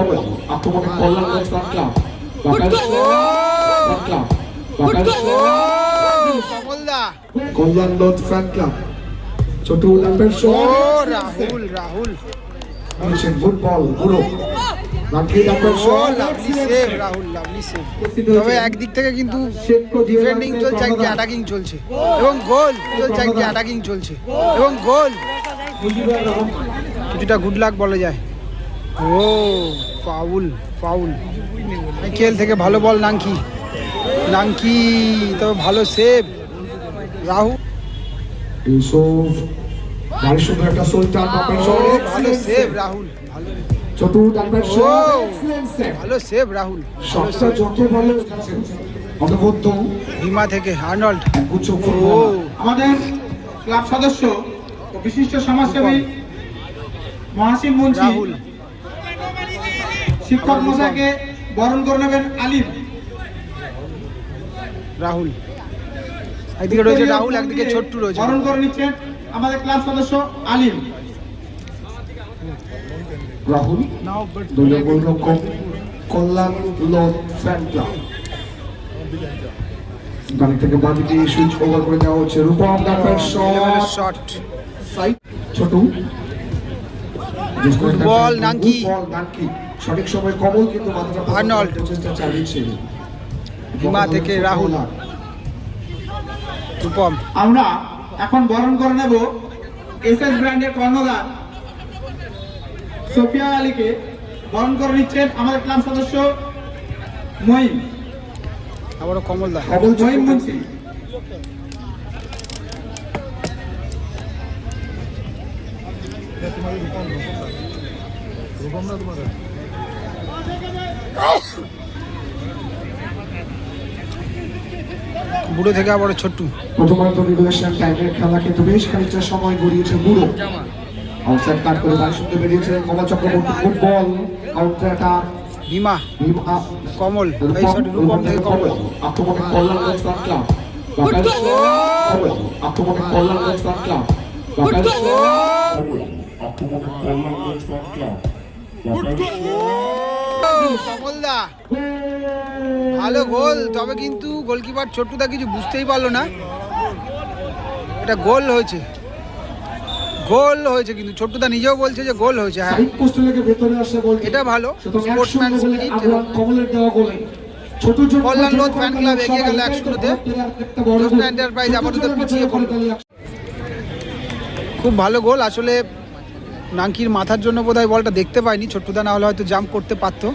আক্রমণে Kalyan front club. বাকার front club. ছোট রাহুল তবে একদিক থেকে কিন্তু ডিফেন্ডিং চলছে একদিকে অ্যাটাকিং চলছে। এবং গোল চলছে একদিকে অ্যাটাকিং চলছে। এবং গোল কিছুটা গুড লাক বলা যায়। ও ফাউল ফাউল। খেল থেকে ভালো বল নাঙ্কি। নাঙ্কি তবে ভালো সেভ। ভালো সেভ রাহুল। ভালো সেভ। ভালো সেভ রাহুল। ভীমা থেকে আর্নল্ড। গুচ্ছ ও। আমাদের ক্লাব সদস্য বিশিষ্ট সমাজসেবী মহাসিন মুন্সি। রাহুল। শিক্ষক মশাইকে বরণ করে নেবেন আলিম। রাহুল। একদিকে রয়েছে রাহুল একদিকে ছোট্টু রয়েছে। বরণ করে নিচ্ছেন আমাদের ক্লাব সদস্য আলিম। রাহুল দলীয় গোলরক্ষক কল্যাণ ফ্যান ক্লাব থেকে সুইচ ওভার করে দেওয়া হচ্ছে। Rupam number shot shot side ছোট। বল, নাঙ্কি। বল নাঙ্কি সঠিক সময় কমল কিন্তু আর্নল্ড। প্রচেষ্টা চালিয়েছে। হিমা থেকে রাহুল। রূপম। আমরা এখন বরণ করে নেব এস এস ব্র্যান্ডের কর্ণধার সোফিয়া আলীকে। বরণ করে নিচ্ছেন আমাদের ক্লাব সদস্য মহিম আবারও কমলদা কমল মহিম মুন্সি। বুড়ো থেকে আবার ছোট্টু। প্রথমার্ধ রেগুলেশন টাইমের খেলা কিন্তু বেশ খানিকটা সময় গড়িয়েছে বুড়ো। আউটসাইড কাট করে বাড়ি শুনতে বেরিয়েছিলেন Kamal Chakraborty. Football counter attack Bhima Kamal এই শট রূপম থেকে কমল। আক্রমণে কল্যাণ ফ্রন্ট ক্লাব। আক্রমণে কল্যাণ ক্লাব। আক্রমণে কল্যাণ ক্লাব। কমলদা। ভালো গোল তবে কিন্তু গোলকিপার ছোট্টুদা কিছু বুঝতেই পারল না। এটা গোল হয়েছে। গোল হয়েছে কিন্তু ছোট্টুদা নিজেও বলছে যে গোল হয়েছে হ্যাঁ। এটা ভালো, কমলের দেওয়া গোলে। ছোট ছোট কল্যাণ লোধ fan club এগিয়ে গেল এক। জ্যোৎস্না এন্টারপ্রাইজ আপাতত পিছিয়ে পড়ল। খুব ভালো গোল আসলে নাঙ্কির মাথার জন্য বোধহয় বলটা দেখতে পাইনি ছোট্টুদা না হলে হয়তো জাম্প করতে পারতো।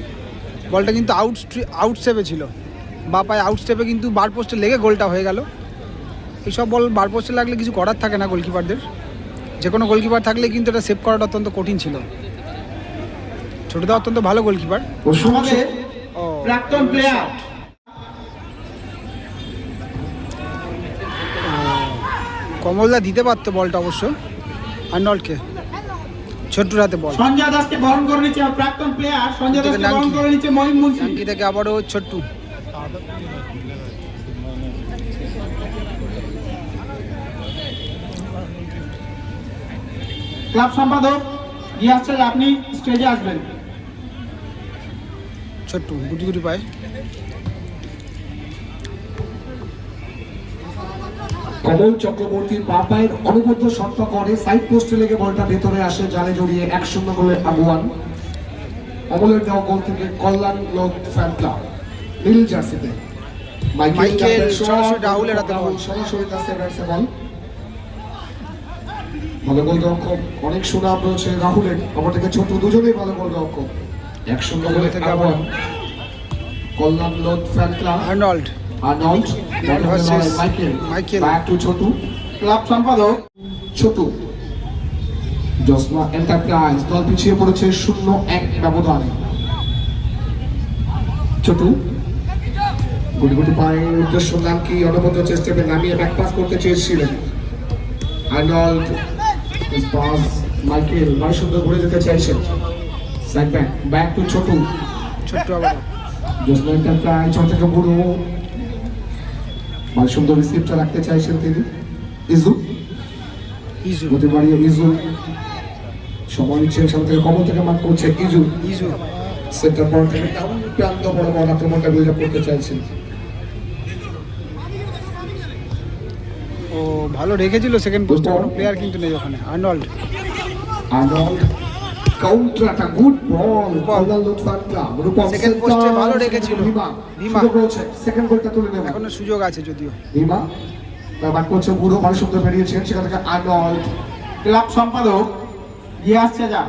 বলটা কিন্তু আউট আউট স্টেপে ছিল। বা পায়ে আউট স্টেপে কিন্তু বার পোস্টে লেগে গোলটা হয়ে গেল। এইসব বল বার পোস্টে লাগলে কিছু করার থাকে না গোলকিপারদের যে কোনো গোলকিপার থাকলে কিন্তু এটা সেভ করাটা অত্যন্ত কঠিন ছিল। ছোটদা অত্যন্ত ভালো গোলকিপার প্রাক্তন প্লেয়ার কমলদা দিতে পারতো বলটা অবশ্য। আর্নল্ডকে। ছোট্টুর বল। সঞ্জয় দাসকে বরণ করে নিচ্ছে প্রাক্তন প্লেয়ার সঞ্জয় দাসকে বরণ করে নিচ্ছে মহিম মুন্সি টাঙ্কি থেকে আবারও ছোট্টু। ক্লাব সম্পাদক গিয়াস আপনি স্টেজে আসবেন। ছোট্টু গুটি গুটি পায়। কমল চক্রবর্তীর পা পায়ের অনুবদ্ধ শর্ত করে সাইড পোস্টে লেগে বলটা ভেতরে আসে জালে জড়িয়ে এক শূন্য গোলে আগুয়ান অমলের দেওয়া গোল থেকে কল্যাণ লোক ফ্যান ক্লাব নীল জার্সিতে। মাইকেল সরাসরি রাহুলের হাতে বল। সরাসরি সেভার্সে বল ভালো গোল রক্ষক অনেক সুনাম রয়েছে রাহুলের। অপর থেকে ছোট দুজনেই ভালো গোল রক্ষক এক শূন্য গোলে আগুয়ান কল্যাণ লোক fan club Arnold Arnold Michael Michael. Back to Chhotu club সম্পাদক ছোট জসনা এন্টারপ্রাইজ দল পিছিয়ে পড়েছে শূন্য এক ব্যবধানে। ছোট গুটি গুটি পায়ে উদ্দেশ্য নামকি অনবদ্য চেষ্টাকে নামিয়ে ব্যাক পাস করতে চেয়েছিলেন। আর্নল্ড পাস মাইকেল নয় সুন্দর ঘুরে যেতে চাইছেন। সাইড ব্যাক ব্যাক টু ছোট ছোট্টু আবার জসনা এন্টারপ্রাইজ ছোট থেকে বুড়ো মানে সুন্দর রিসিপ্টটা রাখতে চাইছেন তিনি। ইজু? ইজু। হতে পারে ইজু। সময় নিচ্ছেন সামনে থেকে কমল থেকে মার্ক করছে ইজু। ইজু। সেন্টার পয়েন্ট থেকে ডাউন প্রান্ত বড় বড় আক্রমণটা বিল্ড করতে চাইছেন। ও ভালো রেখেছিল সেকেন্ড পোস্টে কোনো প্লেয়ার কিন্তু নেই ওখানে। আর্নল্ড আর্নল্ড কাউন্টার একটা good ball Kalyan Lutfan club Rupam post এ ভালো রেখেছিল। ভীমা ভীমা। সুযোগ রয়েছে। সেকেন্ড গোলটা তুলে নেবে এখনও সুযোগ আছে যদিও। ভীমা তারপর করছে বুড়ো ভালো সুন্দর বেরিয়েছেন। সেখান থেকে আর্নল্ড ক্লাব সম্পাদক গিয়াস চাজা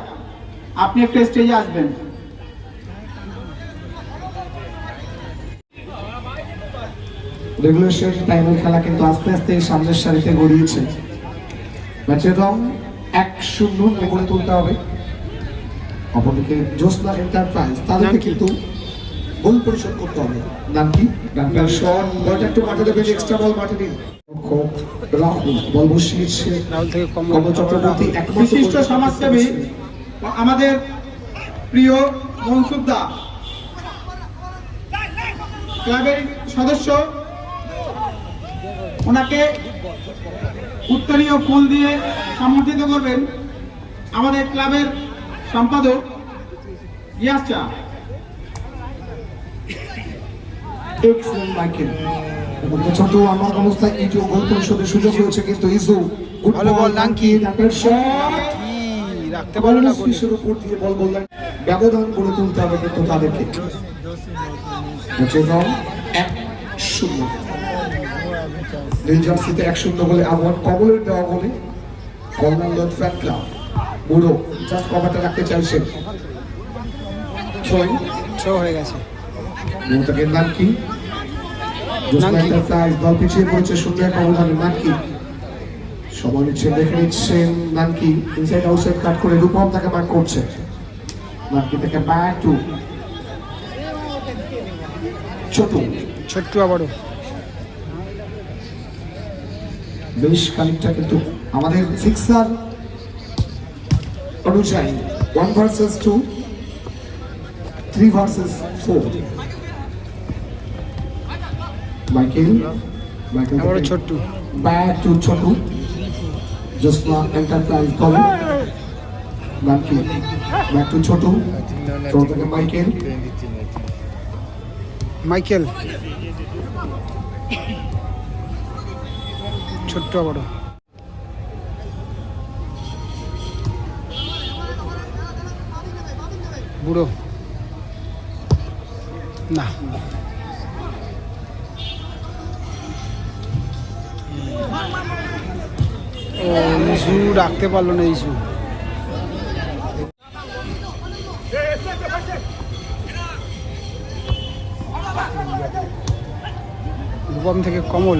আপনি একটু স্টেজে আসবেন। রেগুলেশন টাইমের খেলা কিন্তু আস্তে আস্তে সামনের সারিতে গড়িয়েছে। ম্যাচের রং এক শূন্য করে তুলতে হবে। অপরদিকে জোসনা এন্টারপ্রাইজ তাদেরকে কিন্তু গোল পরিশোধ করতে হবে। নাম কি? ডাক্তার শট বলটা একটু মাঠে দেবেন এক্সট্রা বল মাঠে দিন। বিশিষ্ট সমাজসেবী আমাদের প্রিয় মনসুবদা ক্লাবের সদস্য ওনাকে উত্তরীয় ফুল দিয়ে সম্মানিত করবেন আমাদের ক্লাবের সম্পাদক গিয়াস চা মাইকেল ছোট আমার অবস্থায় গোল পরিশোধের সুযোগ রয়েছে কিন্তু ইজু গুড বল রাখতে পারল না গোলে। শিশুর উপর দিয়ে বল বললেন ব্যবধান করে তুলতে হবে কিন্তু তাদেরকে। এক শূন্য। জার্সিতে এক শূন্য বলে আহ্বান কমলের দেওয়া বলে কল্যাণ ফ্যান ক্লাব বুড়ো জাস্ট কভারটা রাখতে চাইছেন থ্রোয়িং ছ হয়ে গেছে। মমতাকের নাম কি? দল পিছিয়ে পড়েছে নাম দেখে নিচ্ছেন। নাম কি? ইনসাইড আউটসাইড কাট করে রূপম তাকে করছে। ব্যাক টু ছোট ছোট্ট। আবারও বেশ খানিকটা কিন্তু আমাদের অনুযায়ী one versus two three versus four Michael Michael ছোট্ট। Back to Chhotu Josna enterprise দল নাকি ব্যাক টু ছোটু ছোট থেকে মাইকেল মাইকেল ছোট্ট আবারও। বুড়ো। না। ও ইস্যু রাখতে পারল না ইস্যু রূপম থেকে কমল।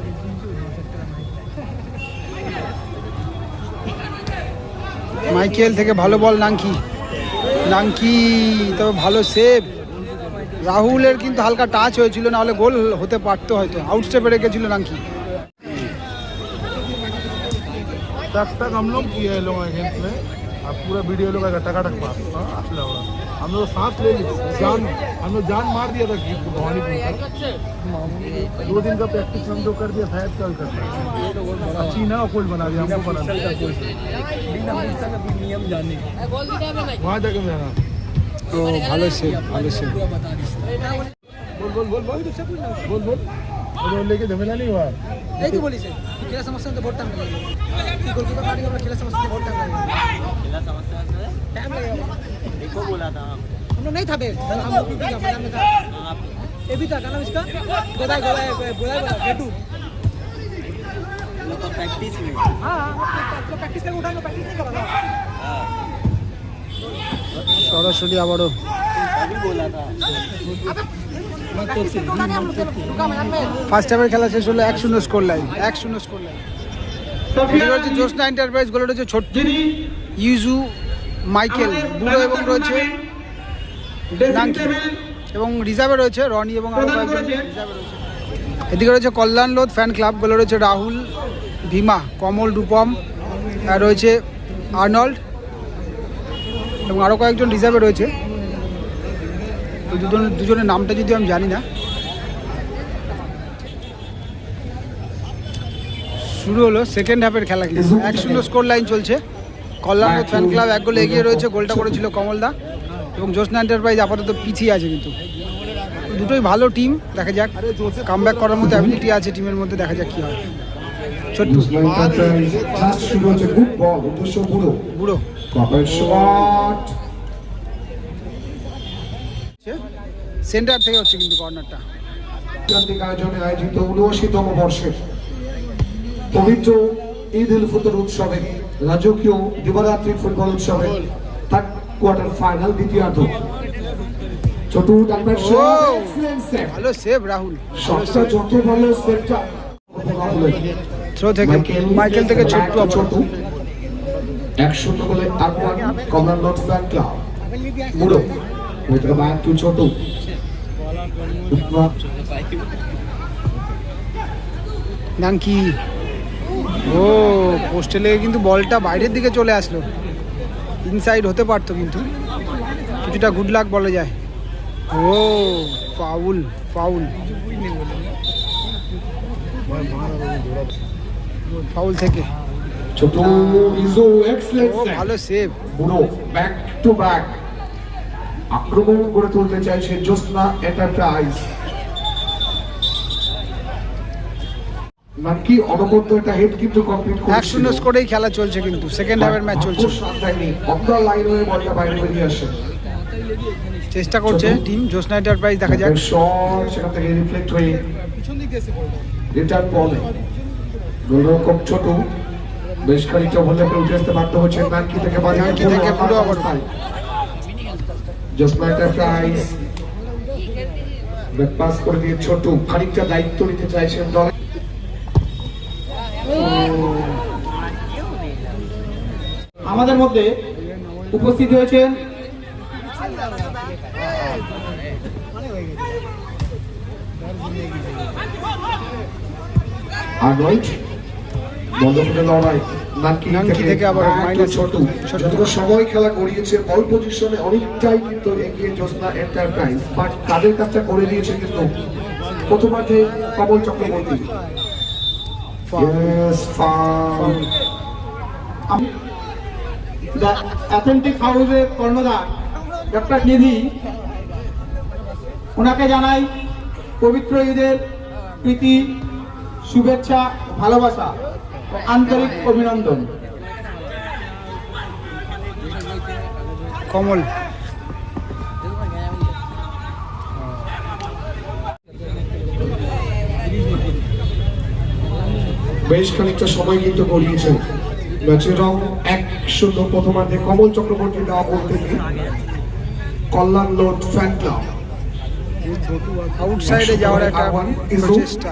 গেছে সব যা সবাই যাচ্ছে মাইকেল থেকে ভালো বল নাঙ্কি নাঙ্কি তবে ভালো সেভ রাহুলের কিন্তু হালকা টাচ হয়েছিল না হলে গোল হতে পারতো হয়তো আউট স্টেপে রেখেছিল নাঙ্কি टक टक हम लोग किए हैं लोग अगेंस्ट में अब पूरा वीडियो लोग घटाघटक मारा हम लोग सांस ले ली जान हम लोग तो जान मार दिया था गीत को दो दिन का प्रैक्टिस हम लोग कर दिया था कल कर दिया। अच्छी ना कोल्ड बना दिया हमको बना वहाँ जाके जाना तो भालो से भालो से बोल बोल बोल बोल। बोल बोल। लेके झमेला नहीं हुआ। तो बोली से এই তো বলিস খেলা সমস্যা তো ভোট টাইম লাগে কি গোলকিপার পার্টি আমরা খেলা সমস্যা ভোট টাইম লাগে टाइम लगेगा देखो बोला था हम लोग नहीं था बे हम लोग भी था मैदान में था ये भी था क्या नाम इसका गोदाई गोदाई गोदाई गेटू लोग प्रैक्टिस में हाँ तो प्रैक्टिस करके उठाएंगे प्रैक्टिस नहीं करा সরাসরি আবারও तभी बोला था ফার্স্ট হাফের খেলা শেষ হলো এক শূন্য স্কোর লাইন এক শূন্য স্কোর লাইন রয়েছে জ্যোৎস্না এন্টারপ্রাইজ গোলে রয়েছে ছোট্ট। ইউজু মাইকেল বুড়ো এবং রয়েছে। এবং রিজার্ভে রয়েছে রনি এবং আরও কয়েকজন এদিকে রয়েছে কল্যাণ লোধ ফ্যান ক্লাবগুলো রয়েছে রাহুল, ভীমা, কমল, রূপম রয়েছে আর্নল্ড এবং আরও কয়েকজন রিজার্ভে রয়েছে। তো দুজন দুজনের নামটা যদি আমি জানি না। শুরু হলো সেকেন্ড হাফের খেলা কিন্তু। এক শূন্য স্কোর লাইন চলছে। কল্যাণ লোধ ফ্যান ক্লাব এক গোলে এগিয়ে রয়েছে গোলটা করেছিল কমলদা এবং জ্যোৎস্না এন্টারপ্রাইজ আপাতত পিছিয়ে আছে কিন্তু। দুটোই ভালো টিম দেখা যাক। কামব্যাক করার মতো অ্যাবিলিটি আছে টিমের মধ্যে দেখা যাক কি হয়। ছোট্ট। পুরো বুড়ো বাপের শট সেন্টার থেকে হচ্ছে কিন্তু কর্নারটা। আন্তর্জাতিক আয়োজনে আয়োজিত উনআশিতম বর্ষের পবিত্র ঈদ উল ফিতর উৎসবে রাজকীয় দিবারাত্রি ফুটবল উৎসবে থার্ড কোয়ার্টার ফাইনাল দ্বিতীয়ার্ধ। ছোট ভালো সেভ রাহুল। যত ভালো সেভটা থ্রো থেকে মাইকেল থেকে ছোট্ট অপর ছোট একশো বলে আগুয়ান কমন ফ্যান ক্লাব মুড়ো টু ছোট নাঙ্কি ও পোস্টে লেগে কিন্তু বলটা বাইরের দিকে চলে আসলো। ইনসাইড হতে পারতো কিন্তু। কিছুটা গুড লাক বলা যায়। ও ফাউল ফাউল ফাউল থেকে। ভালো সেভ ব্যাক টু ব্যাক আক্রমণ করে তুলতে চাইছে জ্যোৎস্না এন্টারপ্রাইজ। নাকি অনবদ্য একটা হেড কিন্তু কমপ্লিট করে এক শূন্য স্কোরেই খেলা চলছে কিন্তু সেকেন্ড হাফের ম্যাচ চলছে। অন্ধা লাইন হয়ে বলটা বাইরে বেরিয়ে আসে। চেষ্টা করছে টিম জ্যোৎস্না এন্টারপ্রাইজ দেখা যাক। শট সেখান থেকে রিফ্লেক্ট হয়ে রিটার্ন বলে গোলরক্ষক ছোট বেশ খানিকটা বলে উঠে আসতে বাধ্য হচ্ছে নাকি থেকে নানকি থেকে পুরো আবার। জ্যোৎস্না এন্টারপ্রাইজ ব্যাক পাস করে দিয়ে ছোট খানিকটা দায়িত্ব নিতে চাইছেন দলে। আমাদের মধ্যে উপস্থিত হয়েছেন আর্নল্ড বন্ধ করে লড়াই নানকি থেকে আবার minus ছোট। ছোট। যতটা সময় খেলা গড়িয়েছে বল পজিশনে অনেকটাই কিন্তু এগিয়ে জ্যোৎস্না এন্টারপ্রাইজ বাট তাদের কাজটা করে দিয়েছে কিন্তু প্রথমার্ধে কমল চক্রবর্তী। দ্য অ্যাথেন্টিক হাউসের কর্ণধার ডক্টর নিধি ওনাকে জানাই পবিত্র ঈদের প্রীতি শুভেচ্ছা ভালোবাসা। আন্তরিক অভিনন্দন। কমল। বেশ খানিকটা সময় কিন্তু গড়িয়েছে। ম্যাচের রং এক শূন্য প্রথমার্ধে কমল চক্রবর্তী দেওয়া গোল থেকে কল্যাণ লোড ফ্যান ক্লাব। আউটসাইডে যাওয়ার একটা। প্রচেষ্টা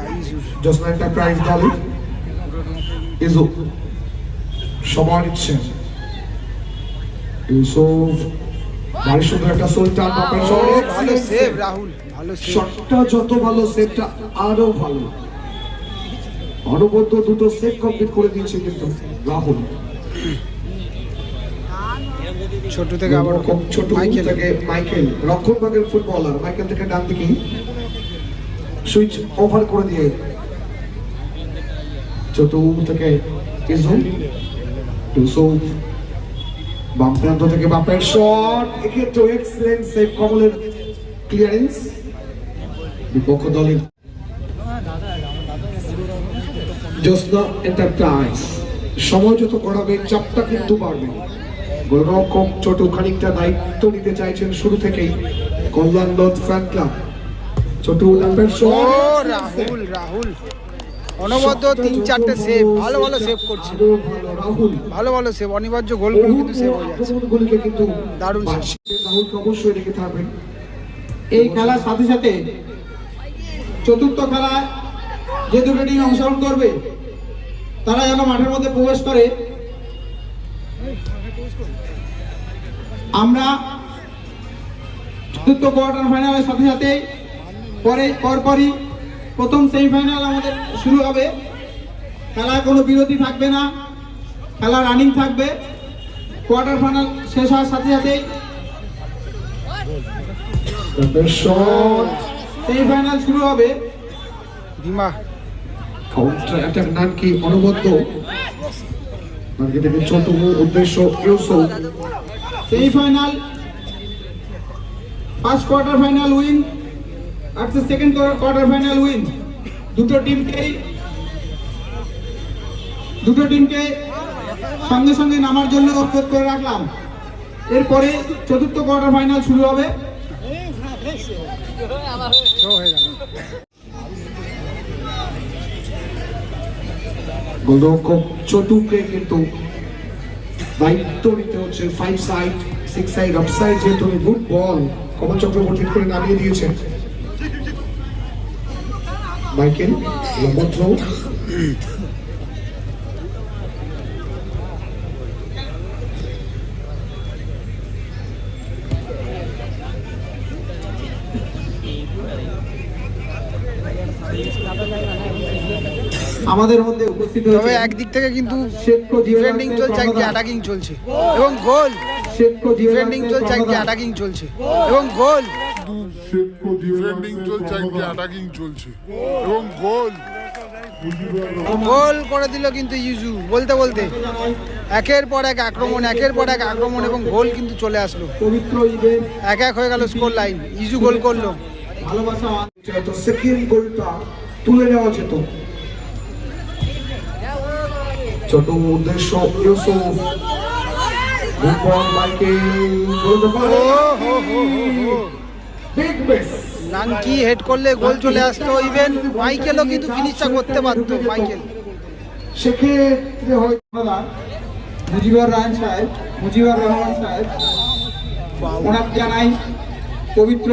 জ্যোৎস্না এন্টারপ্রাইজ দলে। ইজু সময় নিচ্ছেন ইউসুফ ভারী সুন্দর একটা সুলতান বাপের শট ভালো সেভ রাহুল ভালো শটটা যত ভালো সেভটা আরও ভালো। অনবদ্য দুটো সেভ কমপ্লিট করে দিয়েছে কিন্তু রাহুল। ছোট থেকে আবার খুব ছোট মাইকেল। থেকে মাইকেল রক্ষণ ভাগের ফুটবলার মাইকেল থেকে ডান দিকে। সুইচ ওভার করে দিয়ে ছোট থেকে ইজু ইউসুফ বাম প্রান্ত থেকে বাপের শট এক্ষেত্রে এক্সেলেন্ট সেভ কমলের ক্লিয়ারেন্স বিপক্ষ দলের জ্যোৎস্না এন্টারপ্রাইজ সময় যত গড়াবে চাপটা কিন্তু বাড়বে। গোলরক্ষক ছোট খানিকটা দায়িত্ব নিতে চাইছেন শুরু থেকেই কল্যাণ লোধ ফ্যান ক্লাব ছোট রাহুল রাহুল। অনবদ্য তিন চারটে সেভ ভালো ভালো সেভ করছে। ভালো ভালো সেভ অনিবার্য গোলগুলো কিন্তু সেভ হয়ে যাচ্ছে। দারুণ অবশ্যই রেখে থাকবেন এই খেলার সাথে সাথে চতুর্থ খেলায় যে দুটো টিম অংশগ্রহণ করবে, তারা যেন মাঠের মধ্যে প্রবেশ করে। আমরা চতুর্থ কোয়ার্টার ফাইনালের সাথে সাথে পরে, পরপরই প্রথম সেমিফাইনাল আমাদের শুরু হবে। খেলায় কোনো বিরতি থাকবে না। খেলা রানিং থাকবে। কোয়ার্টার ফাইনাল শেষ হওয়ার সাথে সাথেই সেমিফাইনাল শুরু হবে। ডিমা কাউন্টার অ্যাটাক নানকি অনবদ্য। নানকি থেকে ছোট উদ্দেশ্য Yusuf semifinal first quarter final win আর সেকেন্ড কোয়ার্টার ফাইনাল উইন দুটো টিমকেই দুটো টিমকে সঙ্গে সঙ্গে নামার জন্য অনুরোধ করে রাখলাম। এরপরে চতুর্থ কোয়ার্টার ফাইনাল শুরু হবে। কিন্তু দায়িত্ব নিতে হচ্ছে। Five side six side off side যেহেতু গুড বল কমল চক্রবর্তী করে নামিয়ে দিয়েছেন। মাইকেল লম্বা থ্রো আমাদের মধ্যে উপস্থিত তবে একদিক থেকে কিন্তু ডিফেন্ডিং চলছে একদিকে অ্যাটাকিং চলছে। এবং গোল। ডিফেন্ডিং চলছে একদিকে অ্যাটাকিং চলছে। এবং গোল। ডিফেন্ডিং চলছে একদিকে অ্যাটাকিং চলছে। এবং গোল গোল করে দিল কিন্তু ইউজু বলতে বলতে। একের পর এক আক্রমণ একের পর এক আক্রমণ এবং গোল কিন্তু চলে আসলো। এক এক হয়ে গেল স্কোর লাইন ইজু গোল করল। সেকেন্ড গোলটা তুলে নেওয়া যেত। ছোট উদ্দেশ্য ইউসুফ। মাইকেল। নানকি হেড করলে গোল চলে আসতো ইভেন মাইকেলও কিন্তু ফিনিশটা করতে পারতো মাইকেল। সেক্ষেত্রে হয়তো মুজিবুর রহমান সাহেব মুজিবুর রহমান সাহেব ওনাকে জানাই পবিত্র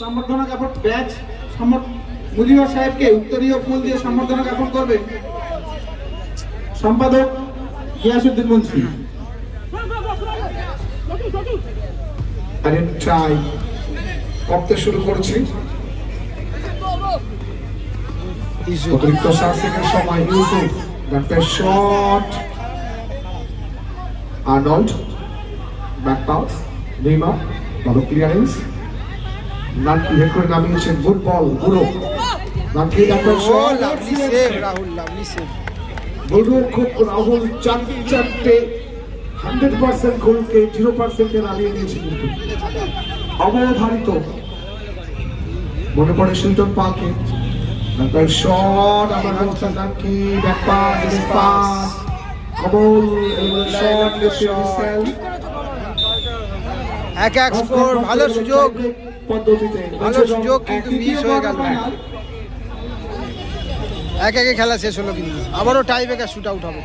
সম্বর্ধনা জ্ঞাপন ব্যাচ মুজিবুর সাহেবকে উত্তরীয় ফুল দিয়ে সম্বর্ধনা জ্ঞাপন করবেন। সম্পাদক গিয়াসুদ্দিন মুন্সি। আরে ট্রাই করতে শুরু করেছি। অতিরিক্ত শাসকের সময় Yusuf backpack shot Arnold back pass Neymar ভালো ক্লিয়ারেন্স নানকি হেড করে নামিয়েছেন গুড বল গুরু Nanki backpack shot Rahul lovely save গোলরক্ষক রাহুল চার চারটে। হান্ড্রেড পার্সেন্ট গোলকে জিরো পার্সেন্টে নামিয়ে দিয়েছে কিন্তু। অবধারিত। মনে পড়ে শিলটন পাকে শট আমার পাস শট এক এক স্কোর ভালো সুযোগ। পদ্ধতিতে। ভালো সুযোগ কিন্তু মিস হয়ে গেল। এক একে খেলা শেষ হলো কিন্তু। আবারও টাই ব্রেকার শুট আউট হবে।